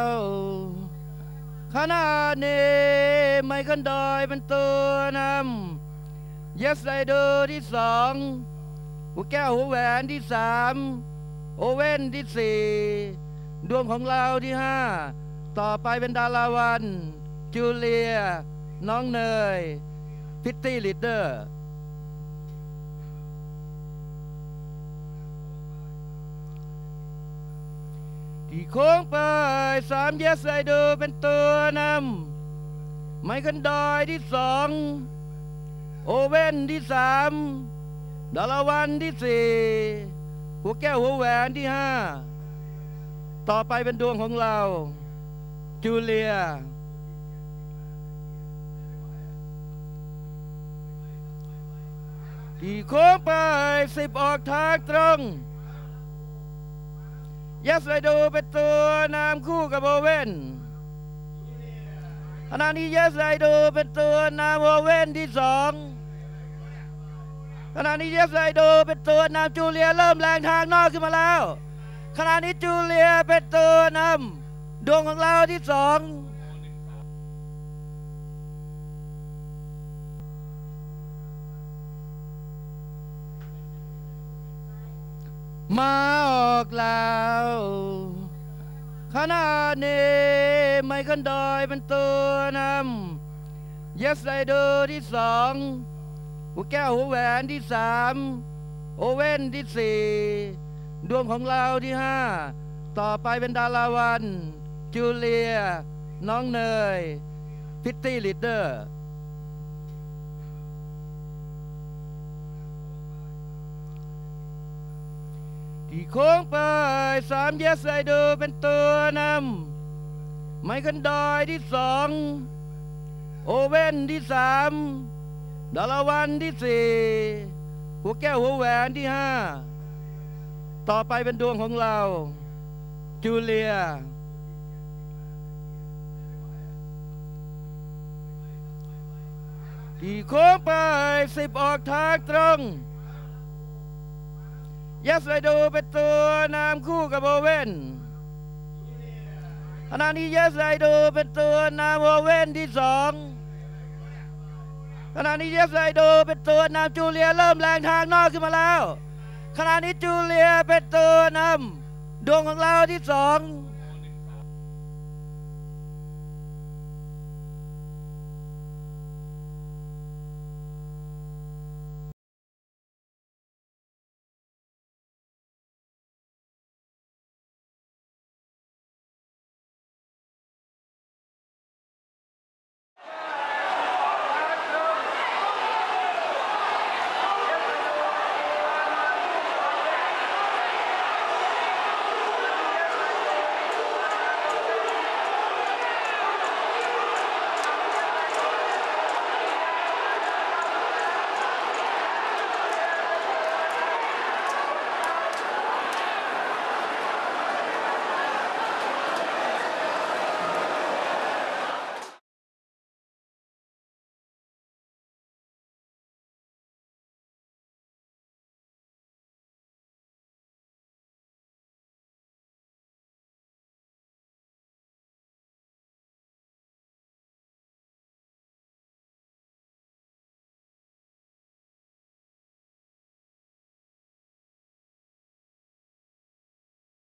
แล้วขณะนี้ไม่คันดอยเป็นตัวนำ Yes I do ที่สองหัวแก้วหัวแหวนที่สามโอเว่นที่สี่ดวงของเราที่ห้าต่อไปเป็นดาราวัน จูเลีย น้องเนย พิตตี้ลีดเดอร์ ที่โค้งไปสามเยสไอดูเป็นตัวนำไมคันดอยที่สองโอเว่นที่สามดาราวันที่สี่หัวแก้วหัวแหวนที่ห้าต่อไปเป็นดวงของเรา จูเลีย ที่โค้งไปสิบออกทางตรง ยสไลโดเป็นตัวนำคู่กับโอเว่นขณะนี้เยสไลโดเป็นตัวนำโอเว่นที่สองขณะนี้เยสไลโดเป็นตัวนำจูเลียเริ่มแรงทางนอกขึ้นมาแล้วขณะนี้จูเลียเป็นตัวนำดวงของเราที่สองมา ออกแล้วขณะนี้ไม่คันดอยเป็นตัวนำ Yes I do ที่สองหัวแก้วหัวแหวนที่สามโอเว่นที่สี่ดวงของเราที่ห้าต่อไปเป็นดาราวัน จูเลีย น้องเนย พิตตี้ลีดเดอร์ ที่โค้งไปสามเยสไอดูเป็นตัวนำไมคันดอยที่สองโอเว่นที่สามดาราวันที่สี่หัวแก้วหัวแหวนที่ห้าต่อไปเป็นดวงของเรา จูเลีย ที่โค้งไปสิบออกทางตรง ยสไลดูเป็นตัวนำคู่กับโอเว่นขณะนี้เยสไลดูเป็นตัวนำโอเว่นที่สองขณะนี้เยสไลดูเป็นตัวนำจูเลียเริ่มแรงทางนอกขึ้นมาแล้วขณะนี้จูเลียเป็นตัวนำดวงของเราที่สอง